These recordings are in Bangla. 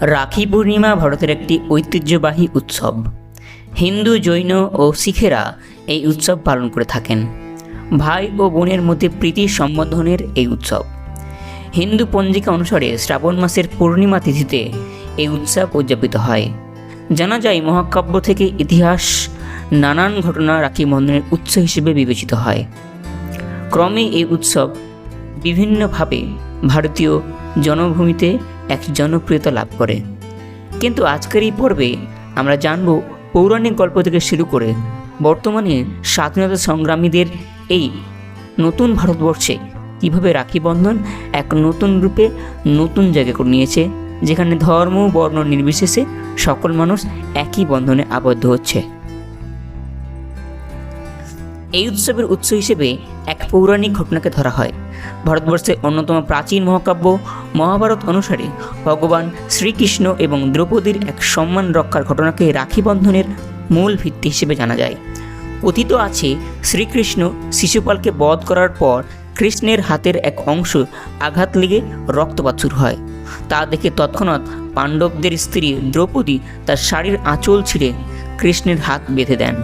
রাখি পূর্ণিমা ভারতের একটি ঐতিহ্যবাহী উৎসব। হিন্দু, জৈন ও শিখেরা এই উৎসব পালন করে থাকেন। ভাই ও বোনের মধ্যে প্রীতি সম্বোধনের এই উৎসব। হিন্দু পঞ্জিকা অনুসারে শ্রাবণ মাসের পূর্ণিমা তিথিতে এই উৎসব উদযাপিত হয়। জানা যায়, মহাকাব্য থেকে ইতিহাস নানান ঘটনা রাখি বন্ধনের উৎস হিসেবে বিবেচিত হয়। ক্রমে এই উৎসব বিভিন্নভাবে ভারতীয় জনভূমিতে এক জনপ্রিয়তা লাভ করে। কিন্তু আজকের এই পর্বে আমরা জানব পৌরাণিক গল্প থেকে শুরু করে বর্তমানে স্বাধীনতা সংগ্রামীদের এই নতুন ভারতবর্ষে কীভাবে রাখি বন্ধন এক নতুন রূপে নতুন জায়গা করে নিয়েছে, যেখানে ধর্ম, বর্ণ নির্বিশেষে সকল মানুষ একই বন্ধনে আবদ্ধ হচ্ছে। এই উৎসবের উৎস হিসেবে এক পৌরাণিক ঘটনাকে ধরা হয়। ভারতবর্ষের অন্যতম প্রাচীন মহাকাব্য মহাভারত অনুসারে ভগবান শ্রীকৃষ্ণ এবং দ্রৌপদীর এক সম্মান রক্ষার ঘটনাকে রাখি বন্ধনের মূল ভিত্তি হিসেবে জানা যায়। কথিত আছে, শ্রীকৃষ্ণ শিশুপালকে বধ করার পর কৃষ্ণের হাতের এক অংশ আঘাত লেগে রক্তপাত শুরু হয়। তা দেখে তৎক্ষণাৎ পাণ্ডবদের স্ত্রী দ্রৌপদী তার শাড়ির আঁচল ছিঁড়ে কৃষ্ণের হাত বেঁধে দেন।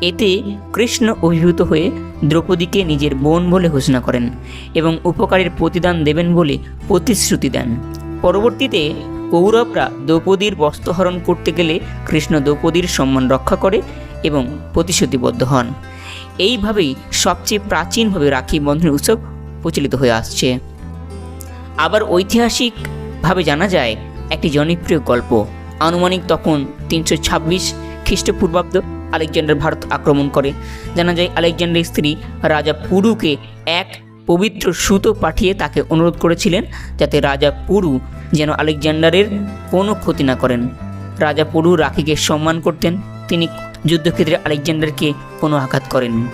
এতে কৃষ্ণ অভিভূত হয়ে দ্রৌপদীকে নিজের বোন বলে ঘোষণা করেন এবং উপকারের প্রতিদান দেবেন বলে প্রতিশ্রুতি দেন। পরবর্তীতে কৌরবরা দ্রৌপদীর বস্ত্রহরণ করতে গেলে কৃষ্ণ দ্রৌপদীর সম্মান রক্ষা করে এবং প্রতিশ্রুতিবদ্ধ হন। এইভাবেই সবচেয়ে প্রাচীনভাবে রাখি বন্ধনের উৎসব প্রচলিত হয়ে আসছে। আবার ঐতিহাসিকভাবে জানা যায়, একটি জনপ্রিয় গল্প, আনুমানিক তখন তিনশো ছাব্বিশ খ্রিস্টপূর্বাব্দ আলেকজান্ডার ভারত আক্রমণ করে। জানা যায়, আলেকজান্ডারের স্ত্রী রাজা পুরুকে এক পবিত্র সুতো পাঠিয়ে তাকে অনুরোধ করেছিলেন যাতে রাজা পুরু যেন আলেকজান্ডারের কোনো ক্ষতি না করেন। রাজা পুরু রাখিকে সম্মান করতেন। তিনি যুদ্ধক্ষেত্রে আলেকজান্ডারকে কোনো আঘাত করেন।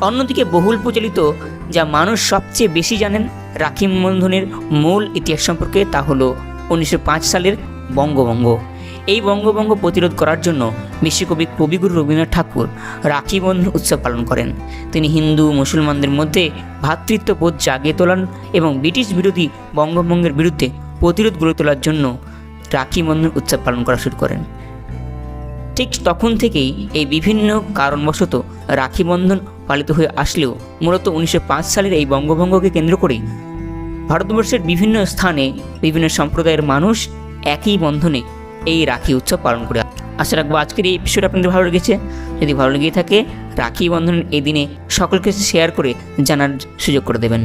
অন্যদিকে বহুল প্রচলিত, যা মানুষ সবচেয়ে বেশি জানেন রাখি বন্ধনের মূল ইতিহাস সম্পর্কে, তা হলো উনিশশো পাঁচ সালের বঙ্গভঙ্গ। এই বঙ্গভঙ্গ প্রতিরোধ করার জন্য বিশ্বকবি কবিগুরু রবীন্দ্রনাথ ঠাকুর রাখি বন্ধন উৎসব পালন করেন। তিনি হিন্দু, মুসলমানদের মধ্যে ভ্রাতৃত্ববোধ জাগিয়ে তোলান এবং ব্রিটিশ বিরোধী বঙ্গভঙ্গের বিরুদ্ধে প্রতিরোধ গড়ে তোলার জন্য রাখি বন্ধন উৎসব পালন করা শুরু করেন। ঠিক তখন থেকেই এই বিভিন্ন কারণবশত রাখি বন্ধন পালিত হয়ে আসলেও মূলত উনিশশো পাঁচ সালের এই বঙ্গভঙ্গকে কেন্দ্র করে ভারতবর্ষের বিভিন্ন স্থানে বিভিন্ন সম্প্রদায়ের মানুষ একই বন্ধনে এই রাখি উৎসব পালন করে আশা রাখব আজকের এই এপিসোড আপনাদের ভালো লেগেছে। যদি ভালো লেগে থাকে, রাখি বন্ধন এই দিনে সকলকে শেয়ার করে জানার সুযোগ করে দেবেন।